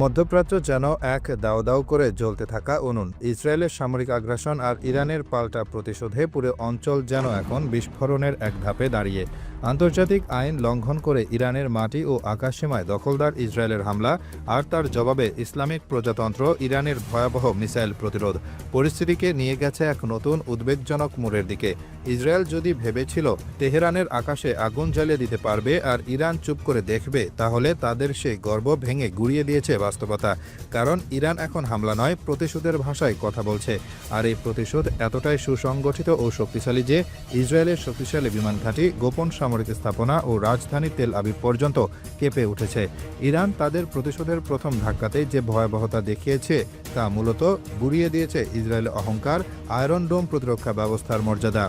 মধ্যপ্রাচ্য যেন এক দাও দাও করে জ্বলতে থাকা অনুন ইসরায়েলের সামরিক আগ্রাসন আর ইরানের পাল্টা প্রতিশোধে পুরো অঞ্চল যেন এখন বিস্ফোরণের এক ধাপে দাঁড়িয়ে। আন্তর্জাতিক আইন লঙ্ঘন করে ইরানের মাটি ও আকাশসীমায় দখলদার ইসরায়েলের হামলা আর তার জবাবে ইসলামিক প্রজাতন্ত্র ইরানের ভয়াবহ মিসাইল প্রতিরোধ। পরিস্থিতিকে নিয়ে গেছে এক নতুন উদ্বেগজনক মোড়ের দিকে। ইসরায়েল যদি ভেবেছিল তেহরানের আকাশে আগুন জ্বালিয়ে দিতে পারবে আর ইরান চুপ করে দেখবে, তাহলে তাদের সেই গর্ব ভেঙে গুড়িয়ে দিয়েছে বাস্তবতা। কারণ ইরান এখন হামলা নয়, প্রতিশোধের ভাষায় কথা বলছে। আর এই প্রতিশোধ এতটাই সুসংগঠিত ও শক্তিশালী যে ইসরায়েলের শক্তিশালী বিমান ঘাঁটি গোপন সামরিক স্থাপনা ও রাজধানী তেল আবিব পর্যন্ত কেঁপে উঠেছে। ইরান তাদের প্রতিশোধের প্রথম ধাক্কাতে যে ভয়াবহতা দেখিয়েছে তা মূলত বুড়িয়ে দিয়েছে ইসরায়েলের অহংকার, আয়রন ডোম প্রতিরক্ষা ব্যবস্থার মর্যাদা।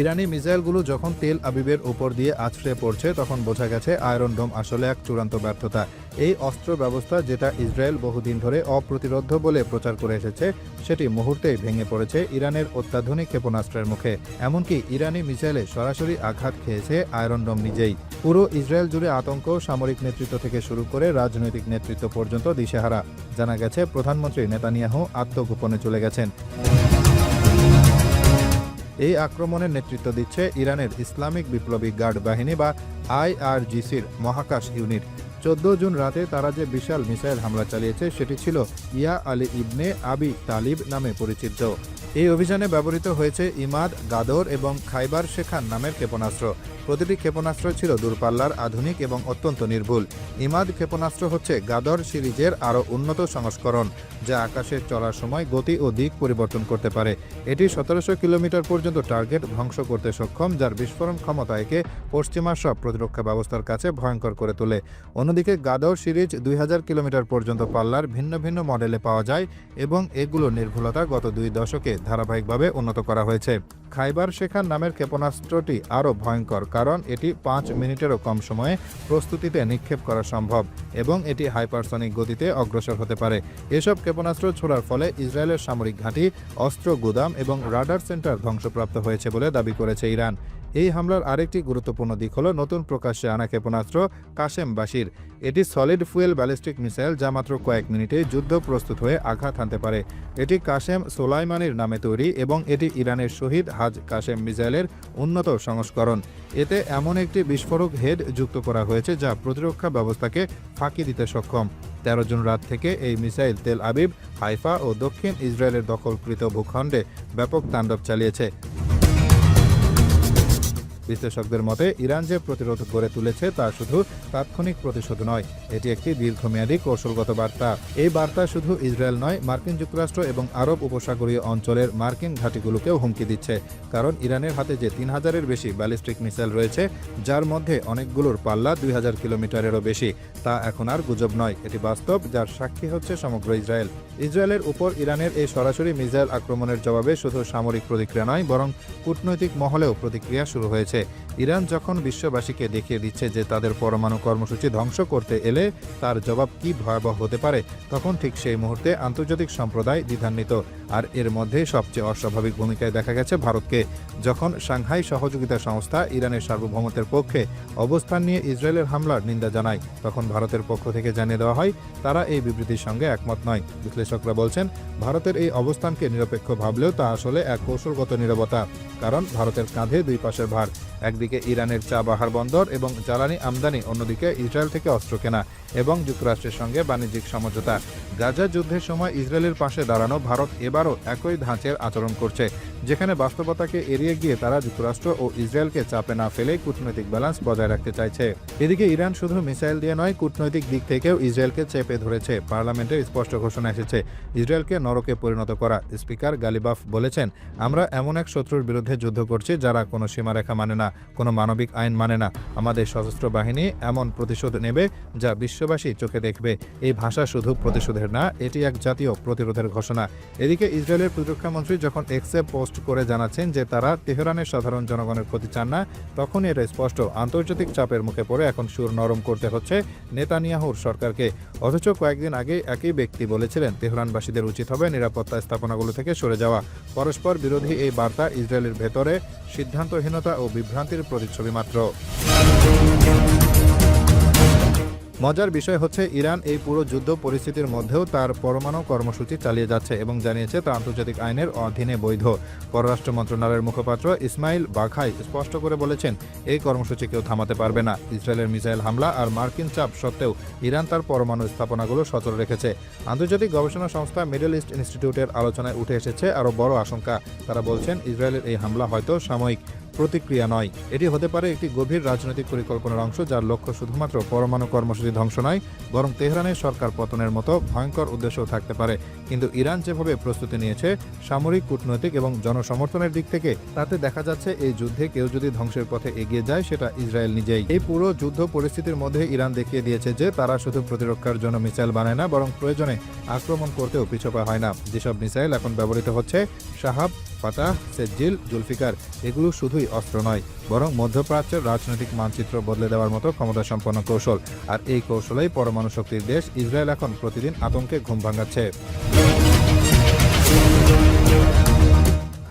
ইরানি মিসাইলগুলো যখন তেল আবিবের উপর দিয়ে আছড়ে পড়ছে, তখন বোঝা গেছে আয়রন ডোম আসলে এক চূড়ান্ত ব্যর্থতা। এই অস্ত্র ব্যবস্থা যেটা ইসরায়েল বহুদিন ধরে অপ্রতিরোধ্য বলে প্রচার করে এসেছে, সেটি মুহূর্তেই ভেঙে পড়েছে ইরানের অত্যাধুনিক ক্ষেপণাস্ত্রের মুখে। এমনকি ইরানি মিসাইলে সরাসরি আঘাত খেয়েছে আয়রন ডোম নিজেই। পুরো ইসরায়েল জুড়ে আতঙ্ক সামরিক নেতৃত্ব থেকে শুরু করে রাজনৈতিক নেতৃত্ব পর্যন্ত দিশেহারা। জানা গেছে, প্রধানমন্ত্রী নেতানিয়াহু আত্মগোপনে চলে গেছেন। এই আক্রমণের নেতৃত্ব দিচ্ছে ইরানের ইসলামিক বিপ্লবী গার্ড বাহিনী বা আইআরজিসির মহাকাশ ইউনিট। চোদ্দ জুন রাতে তারা যে বিশাল মিসাইল হামলা চালিয়েছে, সেটি ছিল ইয়া আলী ইবনে আবি তালিব নামে পরিচিত। এই অভিযানে ব্যবহৃত হয়েছে ইমাদ, গাদর এবং খাইবার শেখান নামের ক্ষেপণাস্ত্র। প্রতিটি ক্ষেপণাস্ত্র ছিল দূরপাল্লার, আধুনিক এবং অত্যন্ত নির্ভুল। ইমাদ ক্ষেপণাস্ত্র হচ্ছে গাদর সিরিজের আরও উন্নত সংস্করণ, যা আকাশে চলার সময় গতি ও দিক পরিবর্তন করতে পারে। এটি সতেরোশো কিলোমিটার পর্যন্ত টার্গেট ধ্বংস করতে সক্ষম, যার বিস্ফোরণ ক্ষমতা একে পশ্চিমা সব প্রতিরক্ষা ব্যবস্থার কাছে ভয়ঙ্কর করে তোলে। অন্যদিকে গাদর সিরিজ দুই হাজার কিলোমিটার পর্যন্ত পাল্লার ভিন্ন ভিন্ন মডেলে পাওয়া যায় এবং এগুলোর নির্ভুলতা গত দুই দশকে ধারাবাহিকভাবে উন্নত করা হয়েছে। খাইবার শেখার নামের ক্ষেপণাস্ত্রটি আরও ভয়ঙ্কর, কারণ এটি পাঁচ মিনিটেরও কম সময়ে প্রস্তুতিতে নিক্ষেপ করা সম্ভব এবং এটি হাইপারসনিক গতিতে অগ্রসর হতে পারে। এসব ক্ষেপণাস্ত্র ছোড়ার ফলে ইসরায়েলের সামরিক ঘাঁটি, অস্ত্র, গুদাম এবং রাডার সেন্টার ধ্বংসপ্রাপ্ত হয়েছে বলে দাবি করেছে ইরান। এই হামলার আরেকটি গুরুত্বপূর্ণ দিক হল নতুন প্রকাশ্যে আনা ক্ষেপণাস্ত্র কাশেম বাসির এটি সলিড ফুয়েল ব্যালিস্টিক মিসাইল যা মাত্র কয়েক মিনিটে যুদ্ধ প্রস্তুত হয়ে আঘাত হানতে পারে। এটি কাশেম সোলাইমানির নামে তৈরি এবং এটি ইরানের শহীদ হাজ কাশেম মিসাইলের উন্নত সংস্করণ। এতে এমন একটি বিস্ফোরক হেড যুক্ত করা হয়েছে যা প্রতিরক্ষা ব্যবস্থাকে ফাঁকি দিতে সক্ষম। তেরো জুন রাত থেকে এই মিসাইল তেল আবিব, হাইফা ও দক্ষিণ ইসরায়েলের দখলকৃত ভূখণ্ডে ব্যাপক তাণ্ডব চালিয়েছে। বিশ্লেষকদের মতে, ইরান যে প্রতিরোধ গড়ে তুলেছে তা শুধু তাৎক্ষণিক প্রতিশোধ নয়, এটি একটি দীর্ঘমেয়াদী কৌশলগত বার্তা। এই বার্তা শুধু ইসরায়েল নয়, মার্কিন যুক্তরাষ্ট্র এবং আরব উপসাগরীয় অঞ্চলের মার্কিন ঘাঁটিগুলোকেও হুমকি দিচ্ছে, কারণ ইরানের হাতে যে তিন হাজারের বেশি ব্যালিস্টিক মিসাইল রয়েছে, যার মধ্যে অনেকগুলোর পাল্লা দুই হাজার কিলোমিটারেরও বেশি, তা এখন আর গুজব নয়। এটি বাস্তব, যার সাক্ষী হচ্ছে সমগ্র ইসরায়েল। ইসরায়েলের উপর ইরানের এই সরাসরি মিসাইল আক্রমণের জবাবে শুধু সামরিক প্রতিক্রিয়া নয়, বরং কূটনৈতিক মহলেও প্রতিক্রিয়া শুরু হয়েছে। ইরান যখন বিশ্ববাসীকে দেখিয়ে দিচ্ছে যে তাদের পরমাণু কর্মসূচি ধ্বংস করতে এলে তার জবাব কি ভয়াবহ হতে পারে, তখন ঠিক সেই মুহূর্তে আন্তর্জাতিক সম্প্রদায় দ্বিধান্বিত। আর এর মধ্যে সবচেয়ে অস্বাভাবিক ভূমিকায় দেখা গেছে ভারতকে। যখন সাংহাই সহযোগিতা সংস্থা ইরানের সার্বভৌমত্বের পক্ষে অবস্থান নিয়ে ইসরায়েলের হামলার নিন্দা জানায়, তখন ভারতের পক্ষ থেকে জানিয়ে দেওয়া হয়, তারা এই বিবৃতির সঙ্গে একমত নয়। বিশ্লেষকরা বলছেন, ভারতের এই অবস্থানকে নিরপেক্ষ ভাবলেও তা আসলে এক কৌশলগত নিরবতা, কারণ ভারতের কাঁধে দুই পাশের ভার। একদিকে ইরানের চা বাহার বন্দর এবং জ্বালানি আমদানি, অন্যদিকে ইসরায়েল থেকে অস্ত্র কেনা এবং যুক্তরাষ্ট্রের সঙ্গে বাণিজ্যিক সমঝোতা। গাজা যুদ্ধের সময় ইসরায়েলের পাশে দাঁড়ানো ভারত এবারও একই ধাঁচের আচরণ করছে, যেখানে বাস্তবতাকে এড়িয়ে গিয়ে তারা যুক্তরাষ্ট্র ও ইসরায়েলকে চাপে না ফেলে কূটনৈতিক ব্যালেন্স বজায় রাখতে চাইছে। এদিকে ইরান শুধু মিসাইল দিয়ে নয়, কূটনৈতিক দিক থেকেও ইসরায়েলকে চেপে ধরেছে। পার্লামেন্টের স্পষ্ট ঘোষণা এসেছে, ইসরায়েলকে নরকে পরিণত করা। স্পিকার গালিবাফ বলেছেন, আমরা এমন এক শত্রুর বিরুদ্ধে যুদ্ধ করছি যারা কোনো সীমারেখা মানে না, কোনো মানবিক আইন মানে না। আমাদের সশস্ত্র বাহিনী এমন প্রতিশোধ নেবে যা বিশ্ববাসী চোখে দেখবে। এই ভাষা শুধু প্রতিশোধের না, এটি এক জাতীয় প্রতিরোধের ঘোষণা। এদিকে ইসরায়েলের প্রতিরক্ষা মন্ত্রী যখন এক্সে পোস্ট করে জানাচ্ছেন যে তারা তেহরানের সাধারণ জনগণের ক্ষতি চান না তখন এটা স্পষ্ট আন্তর্জাতিক চাপের মুখে পড়ে এখন সুর নরম করতে হচ্ছে নেতানিয়াহুর সরকারকে। অথচ কয়েকদিন আগে একই ব্যক্তি বলেছিলেন, তেহরানবাসীদের উচিত হবে নিরাপত্তা স্থাপনাগুলো থেকে সরে যাওয়া। পরস্পর বিরোধী এই বার্তা ইসরায়েলের ভেতরে সিদ্ধান্তহীনতা ও বিভ্রান্তির প্রতিচ্ছবি মাত্র। মজার বিষয় হচ্ছে, ইরান এই পুরো যুদ্ধ পরিস্থিতির মধ্যেও তার পরমাণু কর্মসূচি চালিয়ে যাচ্ছে এবং জানিয়েছে, তা আন্তর্জাতিক আইনের অধীনে বৈধ। পররাষ্ট্র মন্ত্রণালয়ের মুখপাত্র ইসমাইল বাখাই স্পষ্ট করে বলেছেন, এই কর্মসূচি কেউ থামাতে পারবে না। ইসরায়েলের মিসাইল হামলা আর মার্কিন চাপ সত্ত্বেও ইরান তার পরমাণু স্থাপনাগুলো সচল রেখেছে। আন্তর্জাতিক গবেষণা সংস্থা মিডল ইস্ট ইনস্টিটিউটের আলোচনায় উঠে এসেছে আরও বড় আশঙ্কা। তারা বলছেন, ইসরায়েলের এই হামলা হয়তো সাময়িক। প্রতিক্রিয়া নয়। এটি হতে পারে একটি গভীর রাজনৈতিক পরিকল্পনার অংশ যার লক্ষ্য শুধুমাত্র পরমাণু কর্মসূচি ধ্বংস নয়, বরং তেহরানের সরকার পতনের মতো ভয়ঙ্কর উদ্দেশ্যও থাকতে পারে। কিন্তু ইরান যেভাবে প্রস্তুতি নিয়েছে, সামরিক, কূটনৈতিক এবং জনসমর্থনের দিক থেকে তাতে দেখা যাচ্ছে এই যুদ্ধে কেউ যদি ধ্বংসের পথে এগিয়ে যায়, সেটা ইসরায়েল নিজেই। এই পুরো যুদ্ধ পরিস্থিতির মধ্যে ইরান দেখিয়ে দিয়েছে যে তারা শুধু প্রতিরক্ষার জন্য মিসাইল বানায় না, বরং প্রয়োজনে আক্রমণ করতেও পিছপা হয় না। যেসব মিসাইল এখন ব্যবহৃত হচ্ছে শাহাব ফাতাহ সেজ্জিল, জুলফিকার, এগুলো শুধুই অস্ত্র নয়, বরং মধ্যপ্রাচ্যের রাজনৈতিক মানচিত্র বদলে দেওয়ার মতো ক্ষমতা সম্পন্ন কৌশল। আর এই কৌশলেই পরমাণু শক্তির দেশ ইসরায়েল এখন প্রতিদিন আতঙ্কে ঘুম ভাঙাচ্ছে।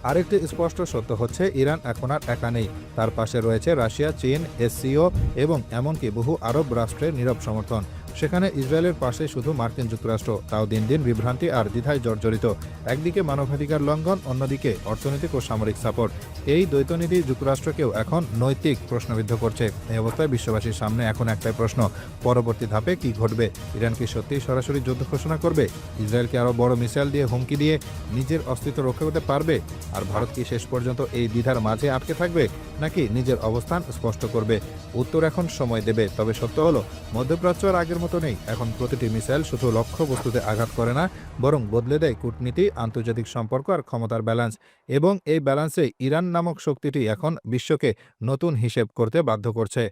আরেকটি স্পষ্ট সত্য হচ্ছে, ইরান এখন আর একা নেই। তার পাশে রয়েছে রাশিয়া, চীন, এসসিও এবং এমনকি বহু আরব রাষ্ট্রের নীরব সমর্থন। সেখানে ইসরায়েলের পাশে শুধু মার্কিন যুক্তরাষ্ট্র। তাও দিন দিন বিভ্রান্তি আর দ্বিধায় জর্জরিত। একদিকে মানবাধিকার লঙ্ঘন, অন্যদিকে অর্থনৈতিক ও সামরিক সাপোর্ট। এই দ্বৈতনীতি যুক্তরাষ্ট্রকেও এখন নৈতিক প্রশ্নবিদ্ধ করছে। এই অবস্থায় বিশ্ববাসীর সামনে এখন একটাই প্রশ্ন, পরবর্তী ধাপে কি ঘটবে? ইরান কি সত্যিই সরাসরি যুদ্ধ ঘোষণা করবে? ইসরায়েলকে আরও বড় মিসাইল দিয়ে হুমকি দিয়ে নিজের অস্তিত্ব রক্ষা করতে পারবে? আর ভারত কি শেষ পর্যন্ত এই দ্বিধার মাঝে আটকে থাকবে? নাকি নিজের অবস্থান স্পষ্ট করবে? উত্তর এখন সময় দেবে, তবে সত্য হলো, মধ্যপ্রাচ্য আর আগের মতো নেই। এখন প্রতিটি মিসাইল শুধু লক্ষ্য বস্তুতে আঘাত করে না, বরং বদলে দেয় কূটনীতি, আন্তর্জাতিক সম্পর্ক আর ক্ষমতার ব্যালেন্স। এবং এই ব্যালেন্সে ইরান নামক শক্তিটি এখন বিশ্বকে নতুন হিসেব করতে বাধ্য করছে।